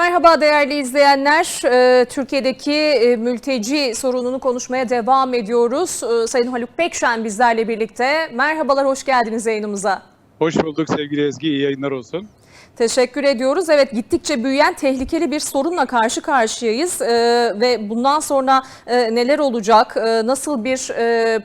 Merhaba değerli izleyenler. Ee, Türkiye'deki e, mülteci sorununu konuşmaya devam ediyoruz. Ee, Sayın Haluk Pekşen bizlerle birlikte. Merhabalar, hoş geldiniz yayınımıza. Hoş bulduk sevgili Ezgi. İyi yayınlar olsun. Teşekkür ediyoruz. Evet gittikçe büyüyen tehlikeli bir sorunla karşı karşıyayız. Ee, ve bundan sonra e, neler olacak, e, nasıl bir e,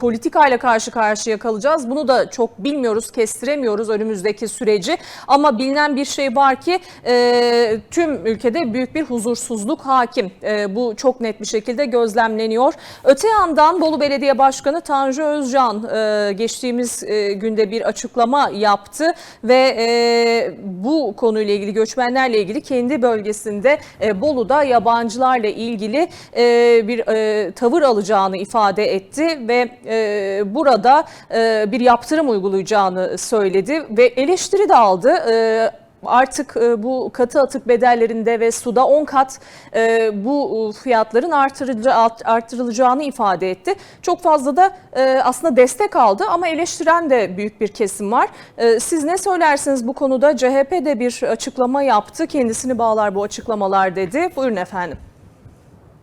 politikayla karşı karşıya kalacağız bunu da çok bilmiyoruz, kestiremiyoruz önümüzdeki süreci. Ama bilinen bir şey var ki e, tüm ülkede büyük bir huzursuzluk hakim. E, bu çok net bir şekilde gözlemleniyor. Öte yandan Bolu Belediye Başkanı Tanju Özcan e, geçtiğimiz e, günde bir açıklama yaptı ve e, bu konuyla ilgili göçmenlerle ilgili kendi bölgesinde e, Bolu'da yabancılarla ilgili e, bir e, tavır alacağını ifade etti ve e, burada e, bir yaptırım uygulayacağını söyledi ve eleştiri de aldı. E, Artık e, bu katı atık bedellerinde ve suda 10 kat e, bu fiyatların artırılacağı- art- artırılacağını ifade etti. Çok fazla da e, aslında destek aldı ama eleştiren de büyük bir kesim var. E, Siz ne söylersiniz bu konuda? CHP de bir açıklama yaptı. Kendisini bağlar bu açıklamalar dedi. Buyurun efendim.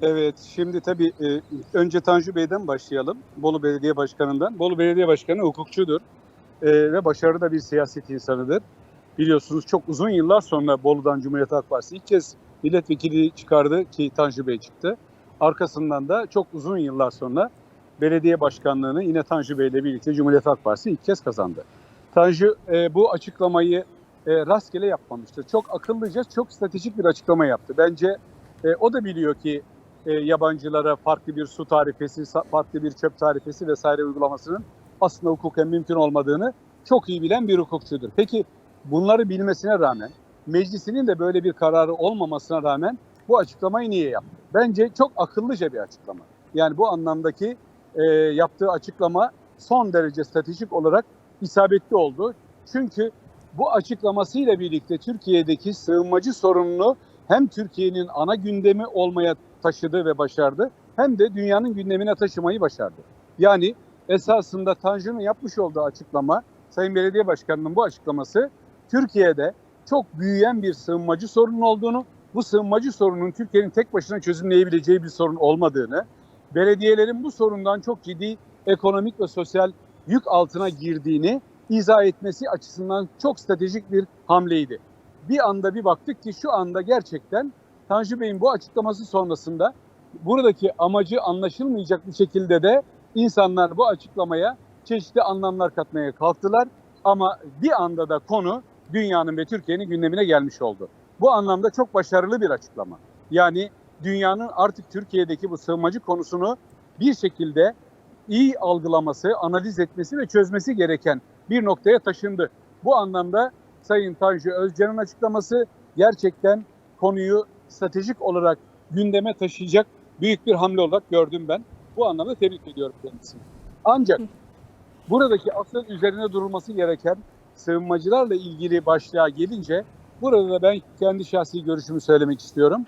Evet, şimdi tabii e, önce Tanju Bey'den başlayalım. Bolu Belediye Başkanı'ndan. Bolu Belediye Başkanı hukukçudur e, ve başarılı da bir siyaset insanıdır. Biliyorsunuz çok uzun yıllar sonra Bolu'dan Cumhuriyet Halk Partisi ilk kez milletvekili çıkardı ki Tanju Bey çıktı. Arkasından da çok uzun yıllar sonra belediye başkanlığını yine Tanju Bey ile birlikte Cumhuriyet Halk Partisi ilk kez kazandı. Tanju e, bu açıklamayı rastgele yapmamıştır. Çok akıllıca, çok stratejik bir açıklama yaptı. Bence o da biliyor ki e, yabancılara farklı bir su tarifesi, farklı bir çöp tarifesi vesaire uygulamasının aslında hukuken mümkün olmadığını çok iyi bilen bir hukukçudur. Peki bunları bilmesine rağmen, meclisinin de böyle bir kararı olmamasına rağmen bu açıklamayı niye yaptı? Bence çok akıllıca bir açıklama. Yani bu anlamdaki e, yaptığı açıklama son derece stratejik olarak isabetli oldu. Çünkü bu açıklamasıyla birlikte Türkiye'deki sığınmacı sorununu hem Türkiye'nin ana gündemi olmaya taşıdı ve başardı hem de dünyanın gündemine taşımayı başardı. Yani esasında Tanju'nun yapmış olduğu açıklama, Sayın Belediye Başkanı'nın bu açıklaması Türkiye'de çok büyüyen bir sığınmacı sorunun olduğunu, bu sığınmacı sorunun Türkiye'nin tek başına çözümleyebileceği bir sorun olmadığını, belediyelerin bu sorundan çok ciddi ekonomik ve sosyal yük altına girdiğini izah etmesi açısından çok stratejik bir hamleydi. Bir anda bir baktık ki şu anda gerçekten Tanju Bey'in bu açıklaması sonrasında buradaki amacı anlaşılmayacak bir şekilde de insanlar bu açıklamaya çeşitli anlamlar katmaya kalktılar. Ama bir anda da konu dünyanın ve Türkiye'nin gündemine gelmiş oldu. Bu anlamda çok başarılı bir açıklama. Yani dünyanın artık Türkiye'deki bu sığınmacı konusunu bir şekilde iyi algılaması, analiz etmesi ve çözmesi gereken bir noktaya taşındı. Bu anlamda Sayın Tanju Özcan'ın açıklaması gerçekten konuyu stratejik olarak gündeme taşıyacak büyük bir hamle olarak gördüm ben. Bu anlamda tebrik ediyorum kendisini. Ancak buradaki asıl üzerine durulması gereken sığınmacılarla ilgili başlığa gelince burada da ben kendi şahsi görüşümü söylemek istiyorum.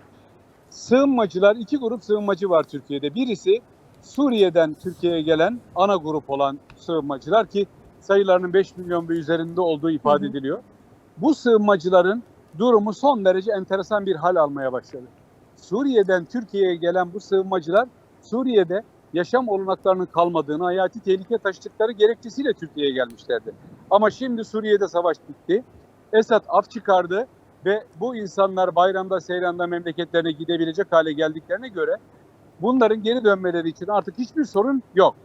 Sığınmacılar, iki grup sığınmacı var Türkiye'de. Birisi Suriye'den Türkiye'ye gelen ana grup olan sığınmacılar ki sayılarının 5 milyon ve üzerinde olduğu ifade Hı hı. ediliyor. Bu sığınmacıların durumu son derece enteresan bir hal almaya başladı. Suriye'den Türkiye'ye gelen bu sığınmacılar Suriye'de yaşam olanaklarının kalmadığını, hayati tehlike taşıdıkları gerekçesiyle Türkiye'ye gelmişlerdi. Ama şimdi Suriye'de savaş bitti. Esad af çıkardı ve bu insanlar bayramda, seyranda memleketlerine gidebilecek hale geldiklerine göre bunların geri dönmeleri için artık hiçbir sorun yok.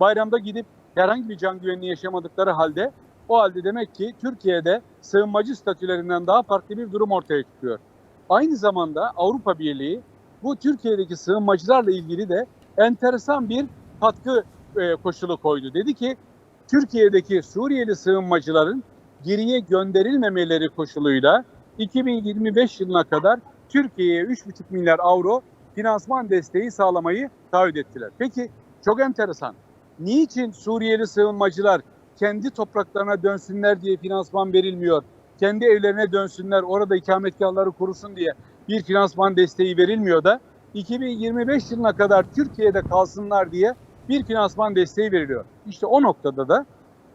Bayramda gidip herhangi bir can güvenliği yaşamadıkları halde o halde demek ki Türkiye'de sığınmacı statülerinden daha farklı bir durum ortaya çıkıyor. Aynı zamanda Avrupa Birliği bu Türkiye'deki sığınmacılarla ilgili de enteresan bir katkı e, koşulu koydu. Dedi ki Türkiye'deki Suriyeli sığınmacıların geriye gönderilmemeleri koşuluyla 2025 yılına kadar Türkiye'ye 3,5 milyar avro finansman desteği sağlamayı taahhüt ettiler. Peki çok enteresan. Niçin Suriyeli sığınmacılar kendi topraklarına dönsünler diye finansman verilmiyor? Kendi evlerine dönsünler, orada ikametgahları kurusun diye bir finansman desteği verilmiyor da 2025 yılına kadar Türkiye'de kalsınlar diye bir finansman desteği veriliyor. İşte o noktada da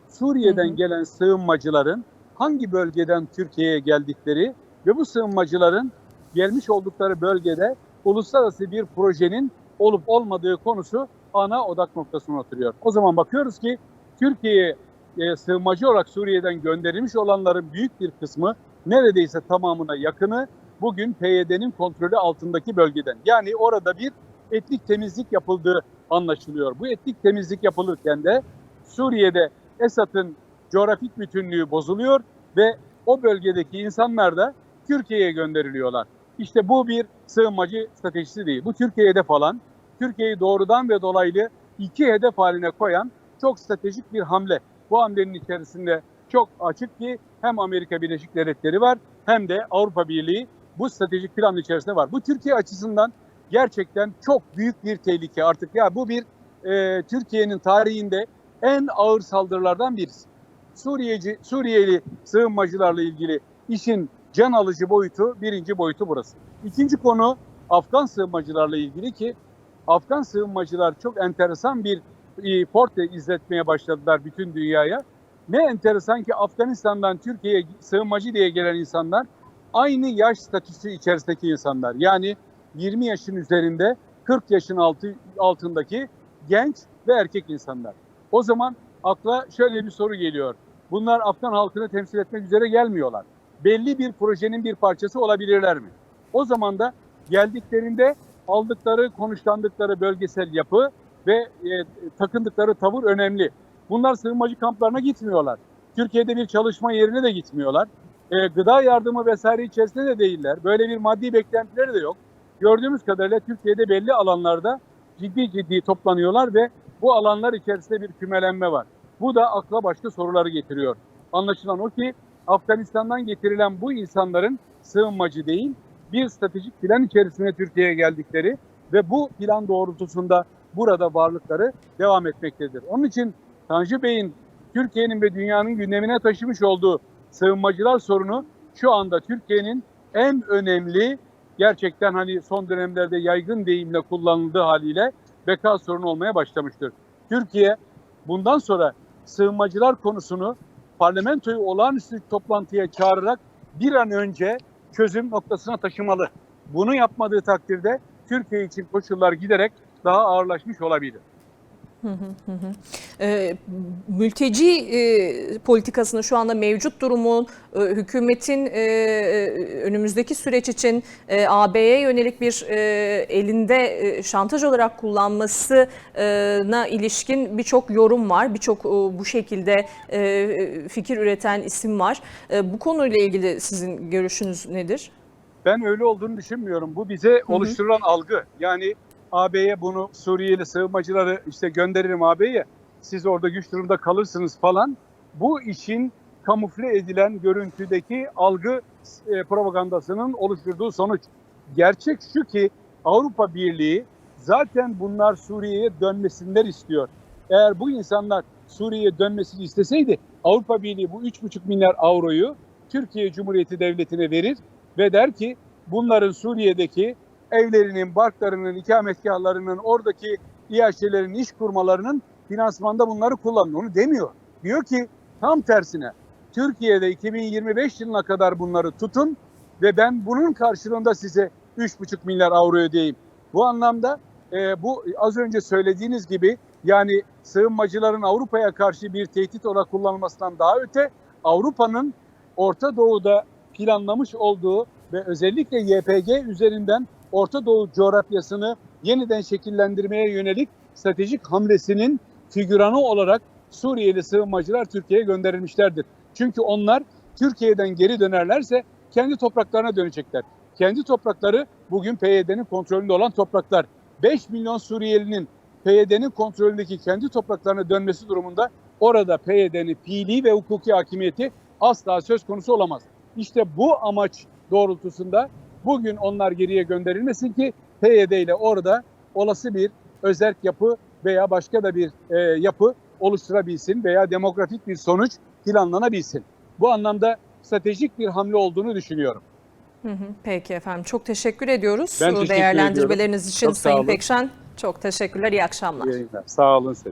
Suriye'den Hı hı. gelen sığınmacıların hangi bölgeden Türkiye'ye geldikleri ve bu sığınmacıların gelmiş oldukları bölgede uluslararası bir projenin olup olmadığı konusu ana odak noktasına oturuyor. O zaman bakıyoruz ki Türkiye'ye e, sığınmacı olarak Suriye'den gönderilmiş olanların büyük bir kısmı neredeyse tamamına yakını bugün PYD'nin kontrolü altındaki bölgeden. Yani orada bir etnik temizlik yapıldığı anlaşılıyor. Bu etnik temizlik yapılırken de Suriye'de Esad'ın coğrafik bütünlüğü bozuluyor ve o bölgedeki insanlar da Türkiye'ye gönderiliyorlar. İşte bu bir sığınmacı stratejisi değil. Bu Türkiye'de falan Türkiye'yi doğrudan ve dolaylı iki hedef haline koyan çok stratejik bir hamle. Bu hamlenin içerisinde çok açık ki hem Amerika Birleşik Devletleri var hem de Avrupa Birliği bu stratejik plan içerisinde var. Bu Türkiye açısından gerçekten çok büyük bir tehlike artık. Ya bu bir e, Türkiye'nin tarihinde en ağır saldırılardan birisi. Suriyeci, Suriyeli sığınmacılarla ilgili işin can alıcı boyutu, birinci boyutu burası. İkinci konu Afgan sığınmacılarla ilgili ki Afgan sığınmacılar çok enteresan bir e, portre izletmeye başladılar bütün dünyaya. Ne enteresan ki Afganistan'dan Türkiye'ye sığınmacı diye gelen insanlar aynı yaş statüsü içerisindeki insanlar. Yani 20 yaşın üzerinde 40 yaşın altı, altındaki genç ve erkek insanlar. O zaman akla şöyle bir soru geliyor. Bunlar Afgan halkını temsil etmek üzere gelmiyorlar. Belli bir projenin bir parçası olabilirler mi? O zaman da geldiklerinde aldıkları, konuşlandıkları bölgesel yapı ve e, takındıkları tavır önemli. Bunlar sığınmacı kamplarına gitmiyorlar. Türkiye'de bir çalışma yerine de gitmiyorlar. E, gıda yardımı vesaire içerisinde de değiller. Böyle bir maddi beklentileri de yok. Gördüğümüz kadarıyla Türkiye'de belli alanlarda ciddi ciddi toplanıyorlar ve bu alanlar içerisinde bir kümelenme var. Bu da akla başka soruları getiriyor. Anlaşılan o ki Afganistan'dan getirilen bu insanların sığınmacı değil, bir stratejik plan içerisinde Türkiye'ye geldikleri ve bu plan doğrultusunda burada varlıkları devam etmektedir. Onun için Tanju Bey'in Türkiye'nin ve dünyanın gündemine taşımış olduğu sığınmacılar sorunu şu anda Türkiye'nin en önemli gerçekten hani son dönemlerde yaygın deyimle kullanıldığı haliyle beka sorunu olmaya başlamıştır. Türkiye bundan sonra sığınmacılar konusunu parlamentoyu olağanüstü toplantıya çağırarak bir an önce çözüm noktasına taşımalı. Bunu yapmadığı takdirde Türkiye için koşullar giderek daha ağırlaşmış olabilir. E, mülteci e, politikasını şu anda mevcut durumun e, hükümetin e, e, önümüzdeki süreç için e, AB'ye yönelik bir e, elinde e, şantaj olarak kullanmasına ilişkin birçok yorum var. Birçok e, bu şekilde e, fikir üreten isim var. E, bu konuyla ilgili sizin görüşünüz nedir? Ben öyle olduğunu düşünmüyorum. Bu bize hı. oluşturulan algı. Yani AB'ye bunu Suriyeli sığınmacıları işte gönderirim AB'ye. Siz orada güç durumda kalırsınız falan. Bu işin kamufle edilen görüntüdeki algı e, propagandasının oluşturduğu sonuç. Gerçek şu ki Avrupa Birliği zaten bunlar Suriye'ye dönmesinler istiyor. Eğer bu insanlar Suriye'ye dönmesini isteseydi Avrupa Birliği bu 3,5 milyar avroyu Türkiye Cumhuriyeti Devleti'ne verir ve der ki bunların Suriye'deki evlerinin, barklarının, ikametgahlarının, oradaki İHŞ'lerin, iş kurmalarının finansmanda bunları kullanın. Onu demiyor. Diyor ki tam tersine Türkiye'de 2025 yılına kadar bunları tutun ve ben bunun karşılığında size 3,5 milyar avro ödeyeyim. Bu anlamda e, bu az önce söylediğiniz gibi yani sığınmacıların Avrupa'ya karşı bir tehdit olarak kullanılmasından daha öte Avrupa'nın Orta Doğu'da planlamış olduğu ve özellikle YPG üzerinden Orta Doğu coğrafyasını yeniden şekillendirmeye yönelik stratejik hamlesinin figüranı olarak Suriyeli sığınmacılar Türkiye'ye gönderilmişlerdir. Çünkü onlar Türkiye'den geri dönerlerse kendi topraklarına dönecekler. Kendi toprakları bugün PYD'nin kontrolünde olan topraklar. 5 milyon Suriyelinin PYD'nin kontrolündeki kendi topraklarına dönmesi durumunda orada PYD'nin fiili ve hukuki hakimiyeti asla söz konusu olamaz. İşte bu amaç doğrultusunda bugün onlar geriye gönderilmesin ki PYD ile orada olası bir özerk yapı veya başka da bir e, yapı oluşturabilsin veya demografik bir sonuç planlanabilsin. Bu anlamda stratejik bir hamle olduğunu düşünüyorum. Hı hı, Peki efendim çok teşekkür ediyoruz Ben teşekkür değerlendirmeleriniz ediyorum. için Çok Sayın. Pekşen. Çok teşekkürler, iyi akşamlar. Yayınlar. Sağ olun size.